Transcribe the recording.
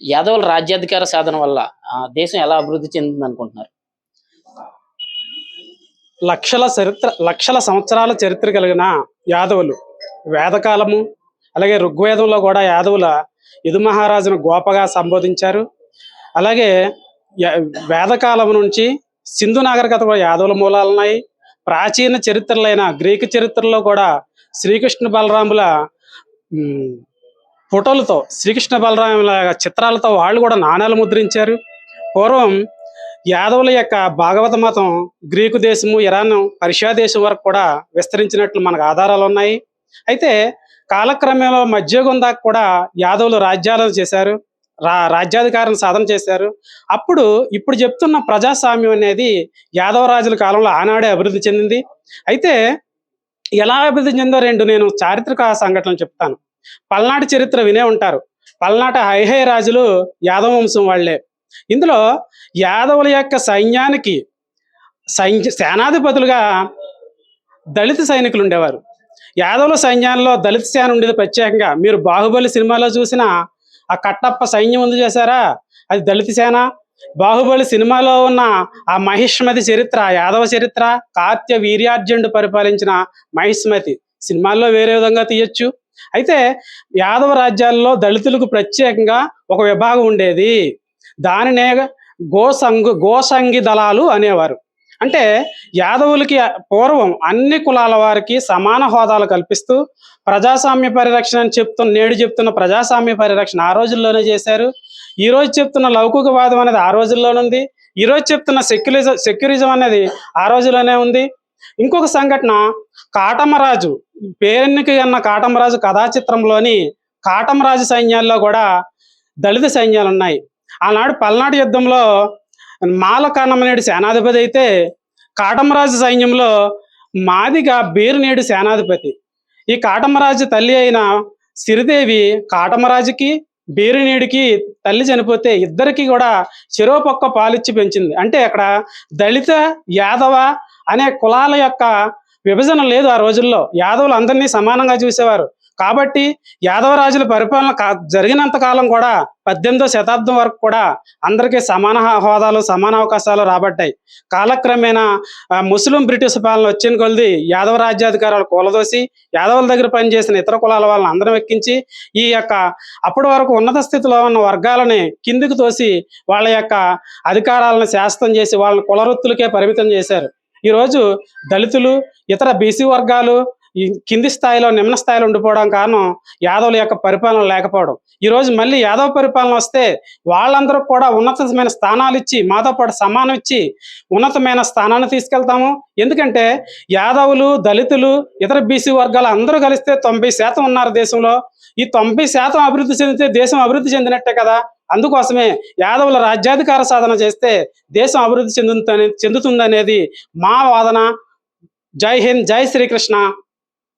యాదవుల రాజ్యాధికార సాధన వల్ల ఆ, దేశం ఎలా అభివృద్ధి చెందింది అనుకుంటున్నారు? లక్షల చరిత్ర లక్షల సంవత్సరాల చరిత్ర కలిగిన యాదవులు వేదకాలము అలాగే ఋగ్వేదంలో కూడా యాదవుల యదు మహారాజును గోపగా సంబోధించారు. అలాగే వేదకాలం నుంచి సింధు నాగరికత కూడా యాదవుల మూలాలు ఉన్నాయి ప్రాచీన చరిత్రలైన గ్రీకు చరిత్రలో కూడా శ్రీకృష్ణ బలరాముల ఫోటోలతో శ్రీకృష్ణ బలరాముల చిత్రాలతో వాళ్ళు కూడా నాణాలు ముద్రించారు. పూర్వం యాదవుల యొక్క భాగవత మతం గ్రీకు దేశము ఇరాన్ పర్షియా దేశం వరకు కూడా విస్తరించినట్లు మనకు ఆధారాలు ఉన్నాయి. అయితే కాలక్రమంలో మధ్యయుగం దాకా కూడా యాదవులు రాజ్యాలను చేశారు రా రాజ్యాధికారం సాధన చేశారు. అప్పుడు ఇప్పుడు చెప్తున్న ప్రజాస్వామ్యం అనేది యాదవ రాజుల కాలంలో ఆనాడే అభివృద్ధి చెందింది. అయితే ఎలా అభివృద్ధి చెందో రెండు నేను చారిత్రక సంఘటనలు చెప్తాను. పల్నాటి చరిత్ర వినే ఉంటారు. పల్నాటి హైహై రాజులు యాదవ వంశం వాళ్ళే. ఇందులో యాదవుల యొక్క సైన్యానికి సైన్య సేనాధిపతులుగా దళిత సైనికులు ఉండేవారు. యాదవుల సైన్యాల్లో దళిత సేన ఉండేది ప్రత్యేకంగా. మీరు బాహుబలి సినిమాలో చూసిన ఆ కట్టప్ప సైన్యం ఉంది చేశారా అది దళిత సేన. బాహుబలి సినిమాలో ఉన్న ఆ మహిష్మతి చరిత్ర యాదవ చరిత్ర కార్త్య వీర్యార్జునుడు పరిపాలించిన మహిష్మతి సినిమాల్లో వేరే విధంగా తీయొచ్చు. అయితే యాదవ రాజ్యాల్లో దళితులకు ప్రత్యేకంగా ఒక విభాగం ఉండేది. దానినే గోసంగు గోసంగి దళాలు అనేవారు. అంటే యాదవులకి పూర్వం అన్ని కులాల వారికి సమాన హోదాలు కల్పిస్తూ ప్రజాస్వామ్య పరిరక్షణ అని చెప్తున్న నేడు చెప్తున్న ప్రజాస్వామ్య పరిరక్షణ ఆ రోజుల్లోనే చేశారు. ఈ రోజు చెప్తున్న లౌకికవాదం అనేది ఆ రోజుల్లోనే ఉంది ఈరోజు చెప్తున్న సెక్యులిజం సెక్యురిజం అనేది ఆ రోజులోనే ఉంది. ఇంకొక సంఘటన కాటమరాజు పేరెన్నికి అన్న కాటమరాజు కథాచిత్రంలోని కాటమరాజు సైన్యాల్లో కూడా దళిత సైన్యాలు ఉన్నాయి ఆనాడు పల్నాడు యుద్ధంలో మాలకానమనేడు సేనాధిపతి అయితే కాటమరాజు సైన్యంలో మాదిగా బీరునేడు సేనాధిపతి. ఈ కాటమరాజు తల్లి అయిన సిరిదేవి కాటమరాజుకి బీరునీడికి తల్లి చనిపోతే ఇద్దరికి కూడా చెరో పక్క పాలిచ్చి పెంచింది. అంటే అక్కడ దళిత యాదవ అనే కులాల యొక్క విభజన లేదు ఆ రోజుల్లో. యాదవులు అందరినీ సమానంగా చూసేవారు. కాబట్టి యాదవ రాజుల పరిపాలన కా- జరిగినంత కాలం కూడా పద్దెనిమిదో శతాబ్దం వరకు కూడా అందరికీ సమాన హోదాలు సమాన అవకాశాలు రాబడ్డాయి. కాలక్రమేణా ముస్లిం బ్రిటిష్ పాలన వచ్చిన కొలది యాదవ రాజ్యాధికారాలు కూలదోసి యాదవుల దగ్గర పనిచేసిన ఇతర కులాల వాళ్ళని అందరం ఎక్కించి ఈ యొక్క అప్పటి వరకు ఉన్నత స్థితిలో ఉన్న వర్గాలని కిందికి తోసి వాళ్ళ యొక్క అధికారాలను శాస్త్రం చేసి వాళ్ళని కులవృత్తులకే పరిమితం చేశారు. ఈరోజు దళితులు ఇతర బీసీ వర్గాలు ఈ కింది స్థాయిలో నిమ్న స్థాయిలో ఉండిపోవడం కారణం యాదవుల యొక్క పరిపాలన లేకపోవడం. ఈరోజు మళ్ళీ యాదవ పరిపాలన వస్తే వాళ్ళందరూ కూడా ఉన్నతమైన స్థానాలు ఇచ్చి మాతో పాటు సమానం ఇచ్చి ఉన్నతమైన స్థానాన్ని తీసుకెళ్తాము. ఎందుకంటే యాదవులు దళితులు ఇతర బీసీ వర్గాలు అందరూ కలిస్తే తొంభై శాతం ఉన్నారు దేశంలో. ఈ తొంభై శాతం అభివృద్ధి చెందితే దేశం అభివృద్ధి చెందినట్టే కదా. అందుకోసమే యాదవుల రాజ్యాధికార సాధన చేస్తే దేశం అభివృద్ధి చెందుతుందని చెందుతుందనేది మా వాదన. జై హింద్ జై శ్రీకృష్ణ.